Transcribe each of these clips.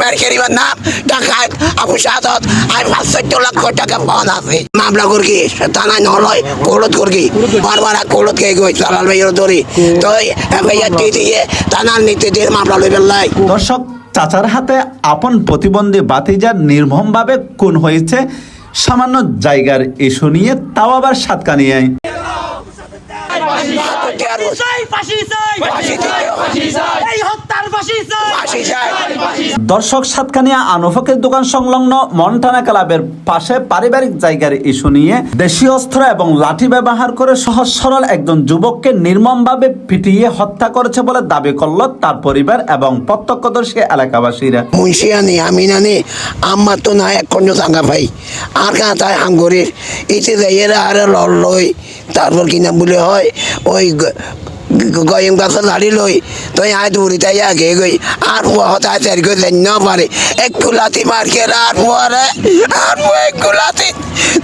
মেরকেরিবার নাম ডাকাত আবু সাদত আমি পাঁচ চোদ্দ লক্ষ টাকা পাওয়া আছে মামলা করকি থানায় নলয় কৌলত করকি বারবার কৌলত কে গই চালাল ভাইয়ের ধরি তো ভাইয়া দিয়ে থানার নীতি দিয়ে মামলা লই পেলাই দর্শক চাচার হাতে আপন প্রতিবন্ধী বাতিজার নির্মমভাবে খুন হয়েছে সামান্য জায়গার ইস্যু নিয়ে তাও আবার সাতকানিয়ায়। এই চাই ফাঁসি চাই দর্শক সাতকানিয়া আনুফকের দোকান সংলগ্ন মন্টানা ক্লাবের পাশে পারিবারিক জায়গার ইস্যু নিয়ে দেশীয় অস্ত্র এবং লাঠি ব্যবহার করে সহজ সরল একজন যুবককে নির্মমভাবে পিটিয়ে হত্যা করেছে বলে দাবি করল তার পরিবার এবং প্রত্যক্ষদর্শী এলাকাবাসীরা। মুন্সিয়ানি আমি নানি আমার তো না এক কন্যা সাঙ্গা ভাই আর কাঁ তাই হাঙ্গরের এতে যাইয়ে আর লড়লই তারপর কিনা বলে হয়? ওই গয়ম গাছ লাড়ি লই তো আয় দৌড়ি তাই আগে গই আর বুয়া হতা চার গই লেন পারে এক কুলাতি মারকে আর বুয়ারে আর বুয়া এক কুলাতি।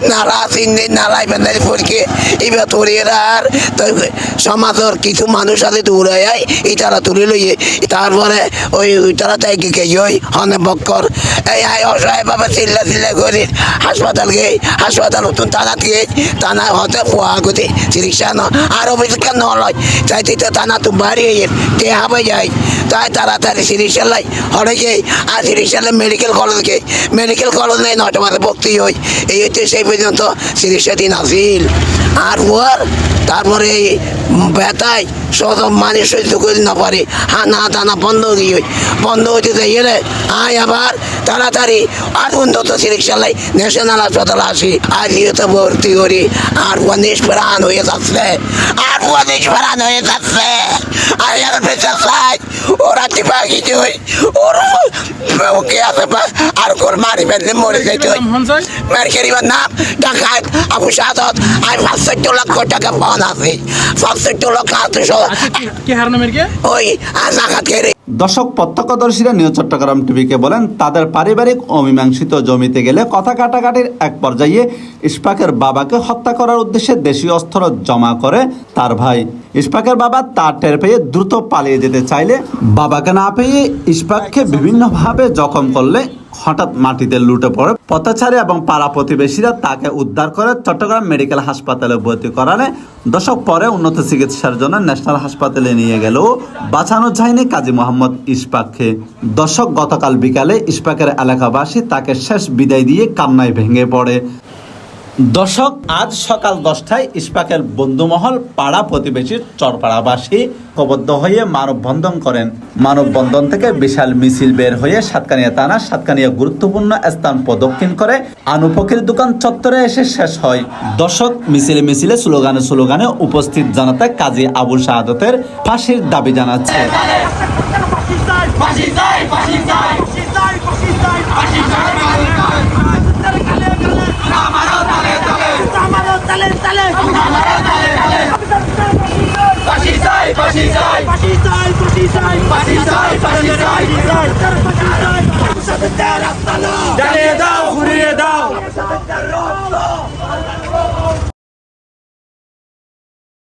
নালা চিনি নালাই বেঁধে এবার আর তো সমাজের কিছু মানুষ আছে দৌড়াই আয় এই তারা তুলে লইয়ে তারপরে ওই ওই তারা তাই কে হনে বক্কর এই আয় অসহায় বাবা চিল্লা চিল্লা করে। হাসপাতাল গে হাসপাতাল নতুন টানা দিয়ে টানা হতে পোয়া গতি চিকিৎসা ন, আর অফিস কেন তাই তো টানা তো বাড়ি তে হবে যায়। তাই তাড়াতাড়ি চিকিৎসা লাই হরে গে আর চিকিৎসা মেডিকেল কলেজ গে মেডিকেল কলেজ নেই নটা মাসে ভর্তি হই এই হচ্ছে সেই পর্যন্ত চিকিৎসা দিন আসিল আর ওর তারপরে এই ব্যথায় সব মানুষ সহ্য করে না পারে। হানা টানা বন্ধ হয়ে গিয়ে বন্ধ হতে রে আয় আবার তাড়াতাড়ি। আর উন্নত চিকিৎসালয় ন্যাশনাল হাসপাতাল আসি আর ইয়েতে ভর্তি করি। আর উনিশ প্রাণ হয়ে যাচ্ছে। আর উনিশ প্রাণ হয়ে যাচ্ছে। আর এর বেঁচে ওরা টিপা কিছু ওর ওকে আছে আর কোর মারি বেঁধে মরে যেতে মেরকেরিবার নাম ডাকাত আবু সাদত আমি পাঁচ লক্ষ টাকা পাওয়া আছে পাঁচ লক্ষ আটশো কি হার নামের কে? ওই আর ডাকাত দর্শক প্রত্যক্ষদর্শীরা নিউ চট্টগ্রাম টিভিকে বলেন তাদের পারিবারিক অমীমাংসিত জমিতে গেলে কথা কাটাকাটির এক পর্যায়ে ইশফাকের বাবাকে হত্যা করার উদ্দেশ্যে দেশীয় অস্ত্র জমা করে তার ভাই। ইশফাকের বাবা তার টের পেয়ে দ্রুত পালিয়ে যেতে চাইলে বাবাকে না পেয়ে ইশফাককে বিভিন্নভাবে জখম করলে হঠাৎ মাটিতে লুটে পড়ে। পথচারী এবং পাড়া প্রতিবেশীরা তাকে উদ্ধার করে চট্টগ্রাম মেডিকেল হাসপাতালে ভর্তি করালে দশক পরে উন্নত চিকিৎসার জন্য ন্যাশনাল হাসপাতালে নিয়ে গেলেও বাঁচানো যায়নি কাজী মোহাম্মদ ইস্পাককে দর্শক গতকাল বিকালে ইস্পাকের এলাকাবাসী তাকে শেষ বিদায় দিয়ে কান্নায় ভেঙে পড়ে। দর্শক আজ সকাল দশটায় ইস্পাকের বন্ধুমহল পাড়া প্রতিবেশীর চরপাড়াবাসী কবদ্ধ হয়ে মানববন্ধন করেন মানববন্ধন থেকে বিশাল মিছিল বের হয়ে সাতকানিয়া থানা সাতকানিয়া গুরুত্বপূর্ণ স্থান প্রদক্ষিণ করে আনুপকের দোকান চত্বরে এসে শেষ হয় দর্শক মিছিলে মিছিলে স্লোগানে স্লোগানে উপস্থিত জানাতে কাজী আবুল শাহাদতের ফাঁসির দাবি জানাচ্ছে ফাঁসি চাই ফাঁসি চাই ফাঁসি চাই ফাঁসি চাই ফাঁসি চাই জ্বালিয়ে দাও। ঘুরিয়ে দাও